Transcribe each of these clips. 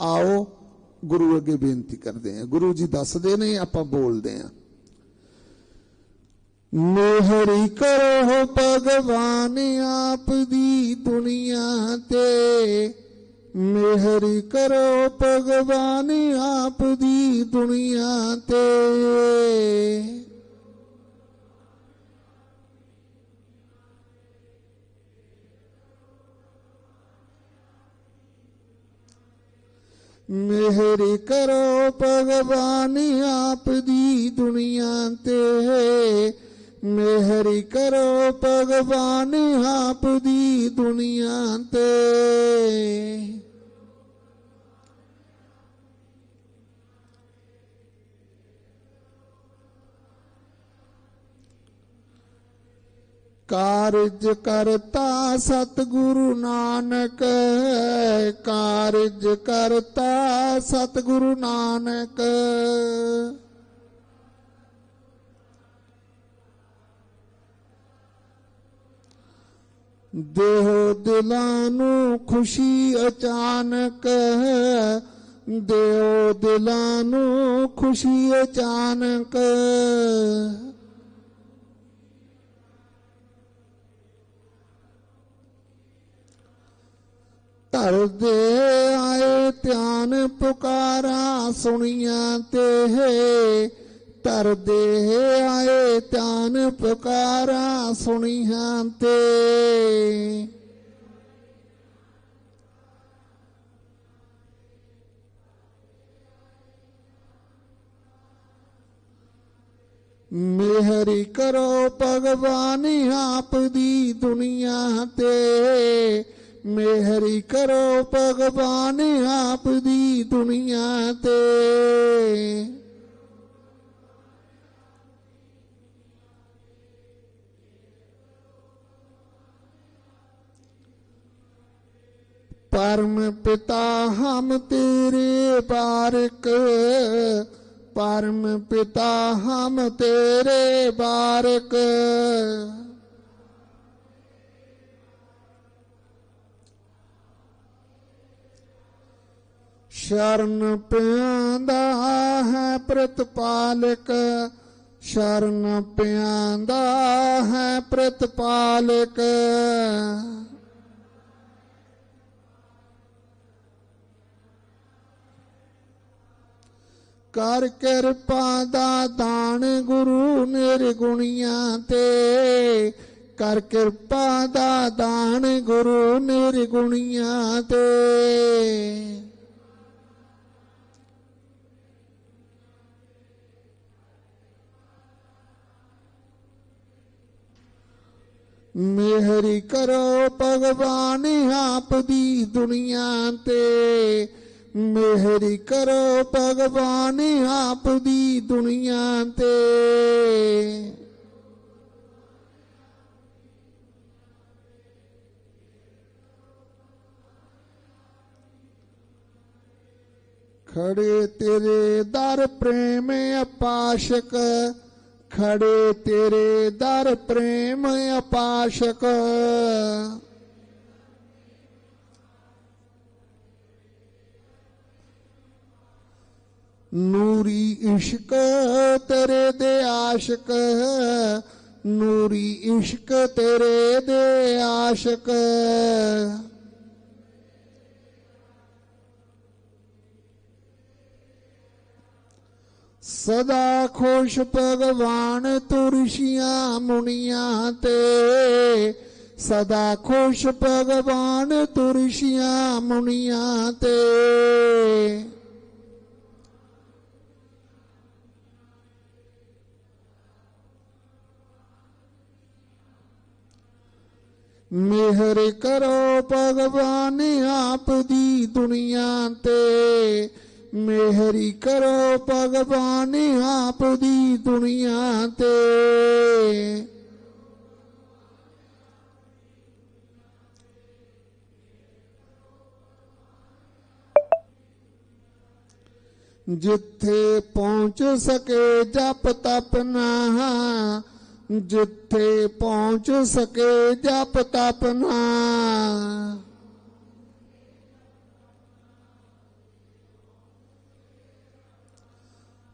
ਆਓ, ਗੁਰੂ ਅੱਗੇ ਬੇਨਤੀ ਕਰਦੇ ਆ ਗੁਰੂ ਜੀ ਦੱਸਦੇ ਨੇ, ਆਪਾਂ ਬੋਲਦੇ ਆ ਮਿਹਰੀ ਕਰੋ ਭਗਵਾਨ ਆਪ ਦੀ ਦੁਨੀਆ ਤੇ। ਮਿਹਰੀ ਕਰੋ ਭਗਵਾਨ ਆਪ ਦੀ ਦੁਨੀਆ ਤੇ। मेहर करो भगवानी आप दी दुनिया ते। मेहर करो भगवानी आप दी दुनिया ते। ਕਾਰਜ ਕਰਤਾ ਸਤਿਗੁਰੂ ਨਾਨਕ, ਕਾਰਜ ਕਰਤਾ ਸਤਿਗੁਰੂ ਨਾਨਕ। ਦੇਹ ਦਿਲਾਂ ਨੂੰ ਖੁਸ਼ੀ ਅਚਾਨਕ, ਦੇਹ ਦਿਲਾਂ ਨੂੰ ਖੁਸ਼ੀ ਅਚਾਨਕ। ਧਰ ਦੇ ਆਏ ਧਿਆਨ ਪੁਕਾਰਾ ਸੁਣੀਆਂ ਤੇ ਹੈ। ਧਰ ਦੇ ਆਏ ਧਿਆਨ ਪੁਕਾਰਾ ਸੁਣੀਆਂ ਤੇ। ਮਿਹਰੀ ਕਰੋ ਭਗਵਾਨ ਆਪ ਦੀ ਦੁਨੀਆ ਤੇ। ਮਿਹਰੀ ਕਰੋ ਭਗਵਾਨ ਆਪ ਦੀ ਦੁਨੀਆ ਤੇ परम पिता हम तेरे बारक परम पिता हम तेरे बारक ਸ਼ਰਨ ਪਿਆਂਦਾ ਹੈ ਪ੍ਰਤਪਾਲਕ। ਸ਼ਰਨ ਪਿਆਂਦਾ ਹੈ ਪ੍ਰਤਪਾਲਕ। ਕਰ ਕਿਰਪਾ ਦਾ ਦਾਨ ਗੁਰੂ ਨਿਰਗੁਣੀਆਂ ਤੇ। ਕਰ ਕਿਰਪਾ ਦਾ ਦਾਨ ਗੁਰੂ ਨਿਰਗੁਣੀਆਂ ਤੇ। ਮਿਹਰੀ ਕਰੋ ਭਗਵਾਨ ਆਪ ਦੀ ਦੁਨੀਆ ਤੇ ਮਿਹਰੀ ਕਰੋ ਭਗਵਾਨ ਆਪ ਦੀ ਦੁਨੀਆ ਤੇ ਖੜੇ ਤੇਰੇ ਦਰ ਪ੍ਰੇਮ ਅਪਾਸ਼ਕ खड़े तेरे दर प्रेम अपाशक। नूरी इश्क तेरे दे आशक, नूरी इश्क तेरे दे आशक। ਸਦਾ ਖੁਸ਼ ਭਗਵਾਨ ਤੁਰਸ਼ੀਆਂ ਮੁਨੀਆਂ ਤੇ ਸਦਾ ਖੁਸ਼ ਭਗਵਾਨ ਤੁਰਸ਼ੀਆਂ ਮੁਨੀਆਂ ਤੇ ਮਿਹਰ ਕਰੋ ਭਗਵਾਨ ਆਪ ਦੀ ਦੁਨੀਆ ਤੇ ਮਿਹਰੀ ਕਰੋ ਭਗਵਾਨ ਆਪ ਦੀ ਦੁਨੀਆ ਤੇ ਜਿੱਥੇ ਪਹੁੰਚ ਸਕੇ ਜਪ ਤਪ ਨਾ ਜਿੱਥੇ ਪਹੁੰਚ ਸਕੇ ਜਪ ਤਪ ਨਾ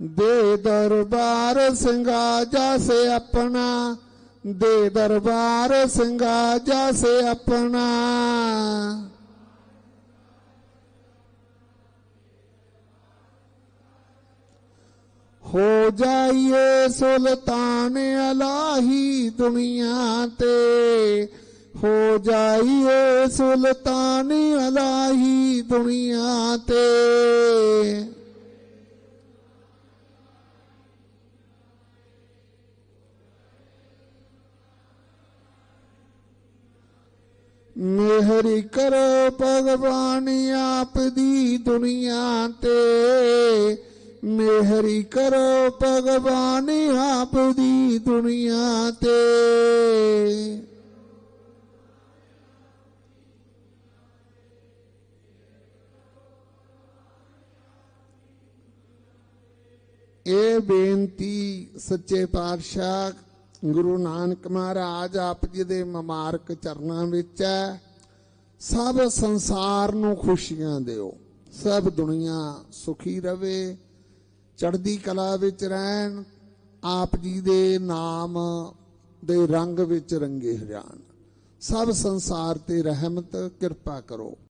दे दरबार सिंगा जा से अपना, दे दरबार सिंगा जा से अपना। हो जाइए सुल्तान अलाही दुनिया ते, हो जाइए सुल्तान अलाही दुनिया ते। ਮਿਹਰੀ ਕਰੋ ਭਗਵਾਨ ਆਪ ਦੀ ਦੁਨੀਆ ਤੇ ਮਿਹਰੀ ਕਰੋ ਭਗਵਾਨ ਆਪ ਦੀ ਦੁਨੀਆ ਤੇ ਇਹ ਬੇਨਤੀ ਸੱਚੇ ਪਾਤਸ਼ਾਹ ਗੁਰੂ ਨਾਨਕ ਮਹਾਰਾਜ ਆਪ ਜੀ ਦੇ ਮਮਾਰਕ ਚਰਨਾਂ ਵਿੱਚ ਹੈ। ਸਭ ਸੰਸਾਰ ਨੂੰ ਖੁਸ਼ੀਆਂ ਦਿਓ। ਸਭ ਦੁਨੀਆ ਸੁਖੀ ਰਵੇ। ਚੜ੍ਹਦੀ ਕਲਾ ਵਿੱਚ ਰਹਿਣ। ਆਪ ਜੀ ਦੇ ਨਾਮ ਦੇ ਰੰਗ ਵਿੱਚ ਰੰਗੇ ਜਾਣ ਸਭ ਸੰਸਾਰ ਤੇ ਰਹਿਮਤ, ਕਿਰਪਾ ਕਰੋ।